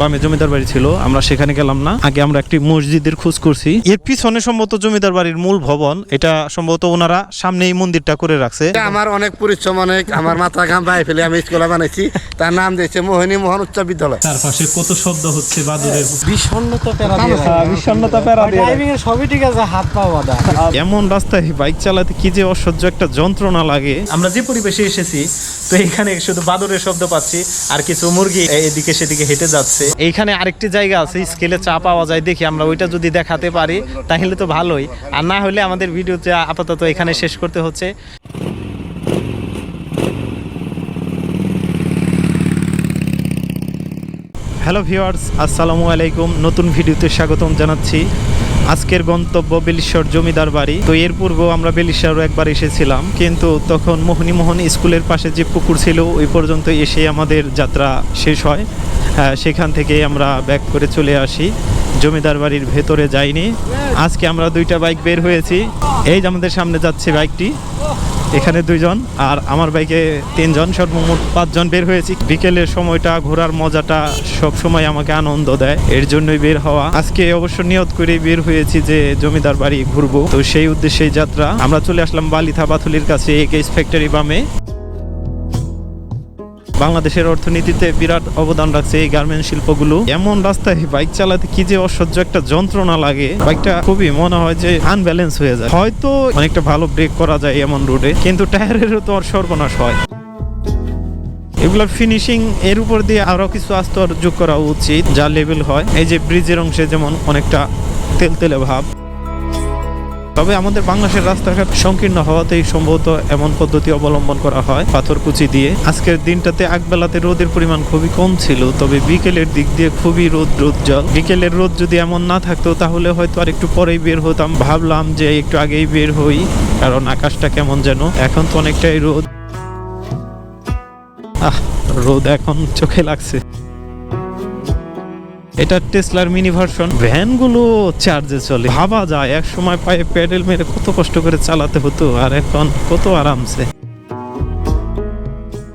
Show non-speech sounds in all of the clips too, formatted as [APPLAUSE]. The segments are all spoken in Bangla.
বামে জমিদার বাড়ি ছিল আমরা সেখানে গেলাম না। আগে আমরা একটি মসজিদের খোঁজ করছি। এর পিছনে সম্ভবত জমিদার বাড়ির মূল ভবন এটা সম্ভবত ওনারা সামনে এই মন্দিরটা করে রাখছে। আমার অনেক পরিশ্রম অনেক আমার মাথা ঘাম পায়ে ফেলে আমি স্কুলে বানাইছি। তার নাম দিয়েছে মোহিনী মোহন উচ্চ বিদ্যালয়। চারপাশে কত শব্দ হচ্ছে বাদুরের বিষণ্ণতা প্যারা দিয়ে বিষণ্ণতা প্যারা ড্রাইভিং এর সবই ঠিক আছে হাত পা বাঁধা। এমন রাস্তায় বাইক চালাতে কি যে অসহ্য একটা যন্ত্রণা লাগে। আমরা যে পরিবেশে এসেছি তো এখানে শুধু বাদরের শব্দ পাচ্ছি আর কিছু মুরগি এদিকে সেদিকে হেঁটে যাচ্ছে। এইখানে আরেকটি জায়গা আছে স্কেলে চা পাওয়া যায়, দেখি আমরা ওইটা যদি দেখাতে পারি, তাহলে তো ভালোই। আর না হলে আমাদের ভিডিওতে আপাতত এখানে শেষ করতে হচ্ছে। হ্যালো ভিওয়ার্স আসসালামু আলাইকুম। নতুন ভিডিওতে স্বাগতম জানাচ্ছি। আজকের গন্তব্য বেলিশ্বর জমিদার বাড়ি। তো এর পূর্বেও আমরা বেলিশ্বরও একবার এসেছিলাম কিন্তু তখন মোহনীমোহন স্কুলের পাশে যে পুকুর ছিল ওই পর্যন্ত এসে আমাদের যাত্রা শেষ হয়। হ্যাঁ, সেখান থেকে আমরা ব্যাক করে চলে আসি। জমিদার বাড়ির ভেতরে যাইনি। আজকে আমরা দুইটা বাইক বের হয়েছি। এই যে আমাদের সামনে যাচ্ছে বাইকটি এখানে দুইজন আর আমার বাইকে তিনজন সর্বমোট পাঁচজন বের হয়েছি। বিকেলের সময়টা, ঘোরার মজাটা সব সময় আমাকে আনন্দ দেয়, এর জন্যই বের হওয়া। আজকে অবশ্য নিয়ত করে বের হয়েছি যে জমিদার বাড়ি ঘুরবো। তো সেই উদ্দেশ্যে যাত্রা। আমরা চলে আসলাম বালিথা বাথুলির কাছে এক ফ্যাক্টরি বামে। বাংলাদেশের অর্থনীতিতে বিরাট অবদান রাখছে এই গার্মেন্ট শিল্পগুলো। এমন রাস্তায় বাইক চালাতে কি যে অসহ্য একটা যন্ত্রণা লাগে, বাইকটা খুবই মনে হয় যে আনব্যালেন্স হয়ে যায়। হয়তো অনেকটা ভালো ব্রেক করা যায় এমন রোডে কিন্তু টায়ারেরও তো আর সর্বনাশ হয়। এগুলোর ফিনিশিং এর উপর দিয়ে আরও কিছু আস্তর যোগ করা উচিত, যা লেভেল হয়। এই যে ব্রিজের অংশে যেমন অনেকটা তেলতেলে ভাব। তবে আমাদের বাংলাদেশের রাস্তাঘাট সংকীর্ণ হওয়াতেই সম্ভবত এমন পদ্ধতি অবলম্বন করা হয় পাথরকুচি দিয়ে। আজকের দিনটাতে আগবেলাতে রোদের পরিমাণ খুবই কম ছিল, তবে বিকেলের দিক দিয়ে খুবই রোদ রোদ জল বিকেলের রোদ যদি এমন না থাকতো, তাহলে হয়তো আর একটু পরেই বের হতাম। ভাবলাম যে একটু আগেই বের হই, কারণ আকাশটা কেমন যেন। এখন তো অনেকটাই রোদ। আহ, রোদ এখন চোখে লাগছে। এটা টেসলার মিনি ভার্সন ভ্যানগুলো চার্জে চলে। ভাবা যায় এক সময় পায়ে প্যাডেল মেরে কত কষ্ট করে চালাতে হতো, আর এখন কত আরামসে।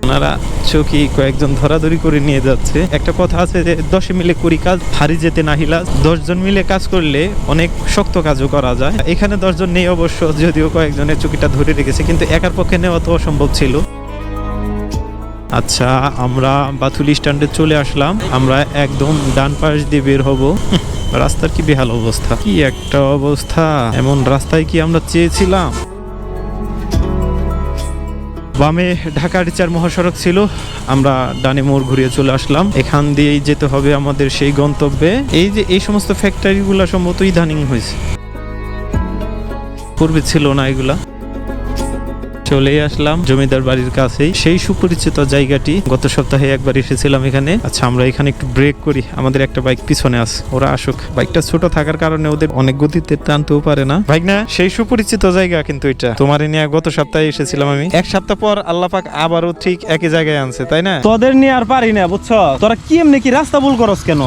ওনারা চকি কয়েকজন ধরাধরি করে নিয়ে যাচ্ছে। একটা কথা আছে যে, দশে মিলে করি কাজ, হারি যেতে নাহিলা দশজন মিলে কাজ করলে অনেক শক্ত কাজও করা যায়। এখানে দশজন নেই অবশ্য, যদিও কয়েকজনের চুকিটা ধরে রেখেছে, কিন্তু একার পক্ষে নেওয়া তো অসম্ভব ছিল। আচ্ছা আমরা বাথুলি স্ট্যান্ডে চলে আসলাম। আমরা একদম ডান পাশ দিয়ে বের হব। [LAUGHS] রাস্তার কি বেহাল অবস্থা? কি একটা অবস্থা? এমন রাস্তায় কি আমরা চেয়েছিলাম? বামে ঢাকা রিচার মহাসড়ক ছিল। আমরা ডানে মোড় ঘুরিয়ে চলে আসলাম। এখান দিয়েই যেতে হবে আমাদের সেই গন্তব্যে। এই যে এই সমস্ত ফ্যাক্টরিগুলো সম্ভবত ইদানিং হয়েছে। পূর্বে ছিল না এগুলা। চলেই আসলাম জমিদার বাড়ির কাছেই। সেই সুপরিচিত জায়গাটি গত সপ্তাহে একবার এসেছিলাম এখানে। আচ্ছা আমরা এখানে একটু ব্রেক করি। আমাদের একটা বাইক পিছনে আছে। ওরা আসুক। বাইকটা ছোট থাকার কারণে ওদের অনেক গতিতে টানতেও পারে না। বাইক না, সেই সুপরিচিত জায়গা কিন্তু এটা। তোমার নিয়ে গত সপ্তাহে এসেছিলাম আমি। এক সপ্তাহ পর আল্লাহ পাক আবারও ঠিক একই জায়গায় আনছে, তাই না? তোদের নিয়ে আর পারি না, বুঝছ? তোরা কি এমনি কি রাস্তা ভুল করস কেন?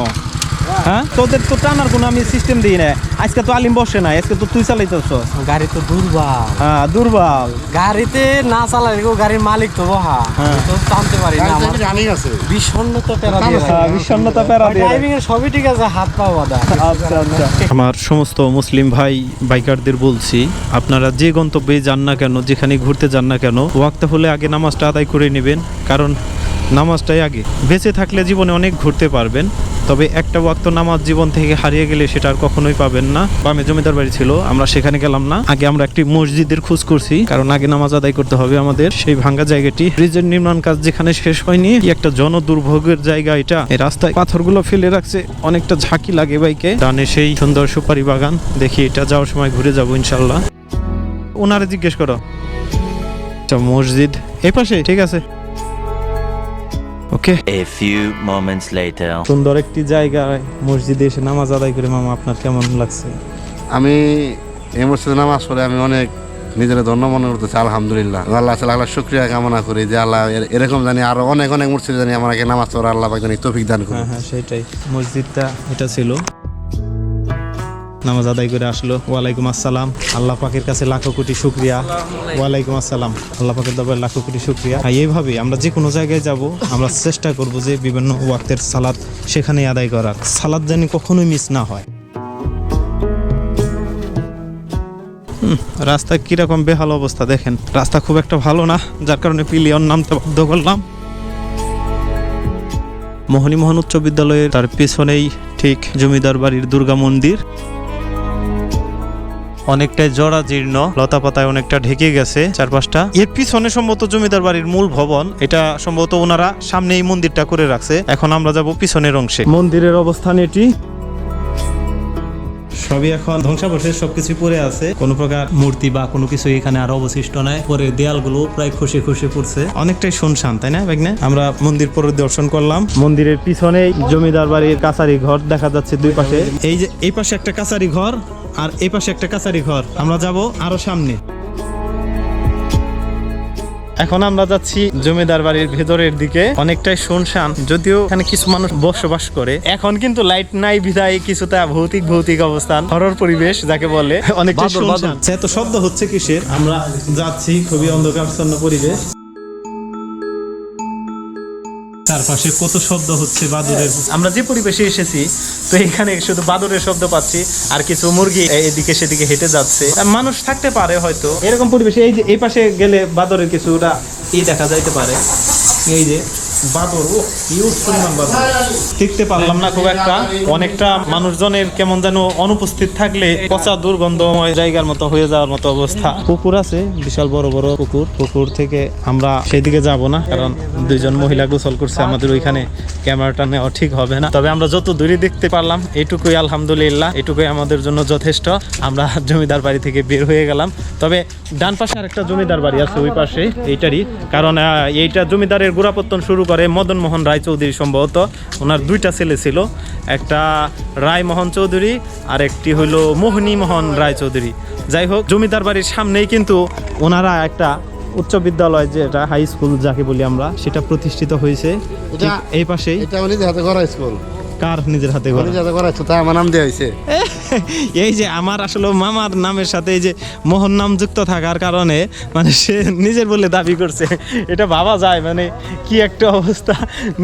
হ্যাঁ? তোদের তো টানার কোনো আমি সিস্টেম দিই না আজকে তো আলিম বসে না আজকে তো তুই চালাইতেছ গাড়ি তো দুর্বল। হ্যাঁ দুর্বল। গাড়িতে না চালালে কেউ গাড়ির মালিক তো বহা। আমি তো টানতে পারি না রানিং আছে। বিষণ্ণতা প্যারা দিয়ে হ্যাঁ, বিষণ্ণতা প্যারা দিয়ে ড্রাইভিং এর সবই ঠিক আছে হাত পা বাঁধা। আচ্ছা আচ্ছা। আমার সমস্ত মুসলিম ভাই বাইকারদের বলছি আপনারা যে গন্তব্যে যান না কেন যেখানে ঘুরতে যান না কেন ওয়াক্ত হলে আগে নামাজটা আদায় করে নেবেন কারণ নামাজটাই আগে। বেঁচে থাকলে জীবনে অনেক ঘুরতে পারবেন, তবে একটা ওয়াক্ত নামাজ জীবন থেকে হারিয়ে গেলে সেটা আর কখনোই পাবেন না। বামে জমিদার বাড়ি ছিল, আমরা সেখানে গেলাম না। আগে আমরা একটি মসজিদের খোঁজ করছি, কারণ আগে নামাজ আদায় করতে হবে আমাদের। সেই ভাঙ্গা জায়গাটি, ব্রিজের নির্মাণ কাজ যেখানে শেষ হয়নি একটা জন দুর্ভোগের জায়গা এটা। এই রাস্তায় পাথরগুলো ফেলে রাখছে, অনেকটা ঝাঁকি লাগে বাইকে। ডানে সেই সুন্দর সুপারি বাগান, দেখি এটা যাওয়ার সময় ঘুরে যাব ইনশাল্লাহ ওনারে জিজ্ঞেস করো। মসজিদ এই পাশে ঠিক আছে। Okay a few moments later সুন্দর একটি জায়গায় মসজিদে এসে নামাজ আদায় করে মামা আপনার কেমন লাগছে? আমি এই মসজিদে নামাজ পড়ে আমি অনেক নিজের ধন্য মনে করতেছি আলহামদুলিল্লাহ। আল্লাহ আল্লাহ শুক্রিয়া কামনা করি যে আল্লাহ এরকম জানি আরও অনেক অনেক মসজিদে জানি আমাকে নামাজ পড়ে আল্লাহ পাক জানি তৌফিক দান করি হ্যাঁ হ্যাঁ সেটাই। মসজিদটা এটা ছিল। নামাজ আদায় করে আসলো। ওয়ালাইকুম আসসালাম। আল্লাহ পাকের কাছে লাখো কোটি শুক্রিয়া। ওয়ালাইকুম আসসালাম। আল্লাহ পাকের দরবারে লাখো কোটি শুক্রিয়া। এইভাবে আমরা যে কোনো জায়গায় যাব আমরা চেষ্টা করব যে বিভিন্ন ওয়াক্তের সালাদ সেখানে আদায় করার। সালাদ যেন কখনোই মিস না হয়। হুম, রাস্তায় কীরকম বেহাল অবস্থা দেখেন। রাস্তা খুব একটা ভালো না যার কারণে পিলিয়ন নামতে বাধ্য করলাম। মোহনী মোহন উচ্চ বিদ্যালয়ের তার পেছনেই ঠিক জমিদার বাড়ির দুর্গা মন্দির। অনেকটাই জরা জীর্ণ লতা পাতায় অনেকটা ঢেকে গেছে চারপাশটা। এর পিছনে সম্ভবত জমিদার বাড়ির মূল ভবন, এটা সম্ভবত ওনারা সামনে এই মন্দিরটা করে রাখছে। এখন আমরা যাব পিছনের অংশে। মন্দিরের অবস্থান এটি। সবই এখন ধ্বংসাবশেষ সবকিছু পড়ে আছে। কোনো প্রকার মূর্তি বা কোনো কিছু এখানে আর অবশিষ্ট নাই। পরে দেয়ালগুলো প্রায় খসে খসে পড়ছে। অনেকটাই শুনশান তাই না ভাগনে আমরা মন্দির পরিদর্শন করলাম। মন্দিরের পিছনে জমিদার বাড়ির কাছারি ঘর দেখা যাচ্ছে দুই পাশে। এই যে এই পাশে একটা কাছারি ঘর আর এই পাশে একটা কাছারি ঘর। আমরা যাব আরও সামনে। এখন আমরা যাচ্ছি জমিদার বাড়ির ভেতরের দিকে। অনেকটাই শুনশান যদিও এখানে কিছু মানুষ বসবাস করে। এখন কিন্তু লাইট নাই বিধায় কিছুটা ভৌতিক ভৌতিক অবস্থান হরর পরিবেশ যাকে বলে। অনেকটা শুনশান। এত শব্দ হচ্ছে কিসের? আমরা যাচ্ছি খুবই অন্ধকারচ্ছন্ন পরিবেশ। চারপাশে কত শব্দ হচ্ছে বাদুরের আমরা যে পরিবেশে এসেছি, তো এখানে শুধু বাদুরের শব্দ পাচ্ছি, আর কিছু মুরগি এদিকে সেদিকে হেঁটে যাচ্ছে। মানুষ থাকতে পারে হয়তো। এরকম পরিবেশে এই যে, এই পাশে গেলে বাদরের কিছুটা ই দেখা যাইতে পারে। এই যে টিকতে পারলাম না খুব একটা। অনেকটা মানুষজনের কেমন যেন অনুপস্থিত থাকলে পচা দুর্গন্ধময় জায়গার মতো হয়ে যাওয়ার মতো অবস্থা। পুকুর আছে, বিশাল বড় বড় পুকুর। পুকুর থেকে আমরা সেদিকে যাব না, কারণ দুইজন মহিলা গোসল করছে, আমাদের ওইখানে ক্যামেরাটা নেওয়া ঠিক হবে না। তবে আমরা যত দূরে দেখতে পারলাম এইটুকুই আলহামদুলিল্লাহ, এটুকুই আমাদের জন্য যথেষ্ট। আমরা জমিদার বাড়ি থেকে বের হয়ে গেলাম। তবে ডান পাশে আরেকটা জমিদার বাড়ি আছে, ওই পাশে, এইটারই। কারণ এইটা জমিদারের গোড়াপত্তন শুরু করে মদন মোহন রায় চৌধুরী সম্ভবত ওনার দুইটা ছেলে ছিল। একটা রায় মোহন চৌধুরী আর একটি হইল মোহনী মোহন রায় চৌধুরী যাই হোক জমিদার বাড়ির সামনেই কিন্তু ওনারা একটা উচ্চ বিদ্যালয় যেটা হাই স্কুল যাকে বলি আমরা সেটা প্রতিষ্ঠিত হয়েছে। এই পাশেই। এটা স্কুল। কার নিজের হাতে করা নিজে হাতে করা তাই আমার নাম দেওয়া হয়েছে [LAUGHS] এই যে আমার আসলে মামার নামের সাথে এই যে মোহন নাম যুক্ত থাকার কারণে মানে সে নিজের বলে দাবি করছে। এটা ভাবা যায় মানে কি একটা অবস্থা।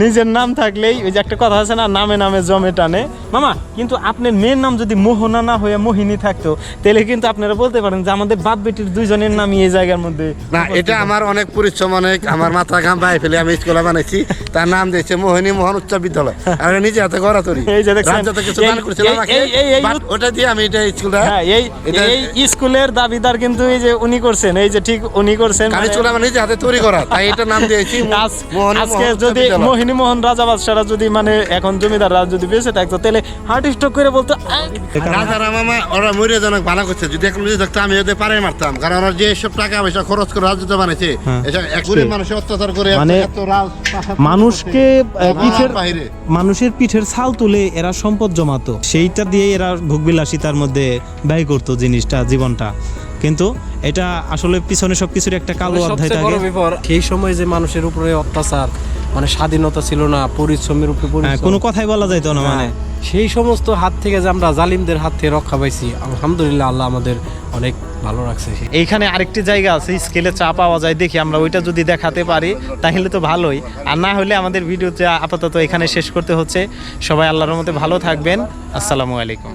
নিজের নাম থাকলেই ওই যে একটা কথা আছে না নামে নামে জমে টানে। মামা কিন্তু আপনার মেয়ের নাম যদি মোহনা না হয়ে মোহিনী থাকতো তাহলে কিন্তু আপনারা বলতে পারেন যে আমাদের বাপ বেটির দুইজনের নামই এই জায়গার মধ্যে না এটা আমার অনেক পরিশ্রম অনেক আমার মাথা ঘাম পায়ে ফেলে আমি স্কুলে বানাইছি। তার নাম দিয়েছে মোহিনী মোহন উচ্চ বিদ্যালয়। আর নিজে হাতে করা তৈরি এই যে দেখছেন, রাজ্য থেকে কিছু করেছিল আমাকে এই- এই- এই- but ওটা দিয়ে আমি এটা স্কুলটা হ্যাঁ এই এই স্কুলের দাবিদার কিন্তু এই যে উনি করছেন এই যে ঠিক উনি করছেন মানে- স্কুল আমার নিজে হাতে তৈরি করা তাই এটা নাম দিয়েছি [LAUGHS] আজকে যদি মোহিনী মোহন রাজা বাদশারা যদি মানে এখন জমিদাররা যদি বেঁচে থাকতো তাহলে হার্ট স্ট্রোক করে বলতো মামা ওরা মরিয়াজনক ভালো করছে। যদি এখন যদি থাকতো আমি ওদের পারে মারতাম। কারণ ওরা যে সব টাকা পয়সা খরচ করে রাজত্ব বানাইছে এটা এক মানুষের অত্যাচার করে মানে মানুষকে পিঠের মানুষের পিঠের ছাল তুলে এরা সম্পদ জমাতো। সেইটা দিয়ে এরা ভোগবিলাসিতার মধ্যে ব্যয় করতো জিনিসটা জীবনটা। কিন্তু এটা আসলে পিছনে সবকিছুর একটা কালো অধ্যায় থাকে। সেই সময় যে মানুষের উপরে অত্যাচার মানে স্বাধীনতা ছিল না পরিশ্রমের উপরে হ্যাঁ, কোনো কথাই বলা যাইতো না মানে। হ্যাঁ, সেই সমস্ত হাত থেকে যে আমরা জালিমদের হাত থেকে রক্ষা পাইছি আলহামদুলিল্লাহ আল্লাহ আমাদের অনেক ভালো রাখছে। এইখানে আরেকটি জায়গা আছে স্কেলে চা পাওয়া যায় দেখি আমরা ওইটা যদি দেখাতে পারি তাহলে তো ভালোই। আর না হলে আমাদের ভিডিওতে আপাতত এখানে শেষ করতে হচ্ছে। সবাই আল্লাহর মধ্যে ভালো থাকবেন। আসসালামু আলাইকুম।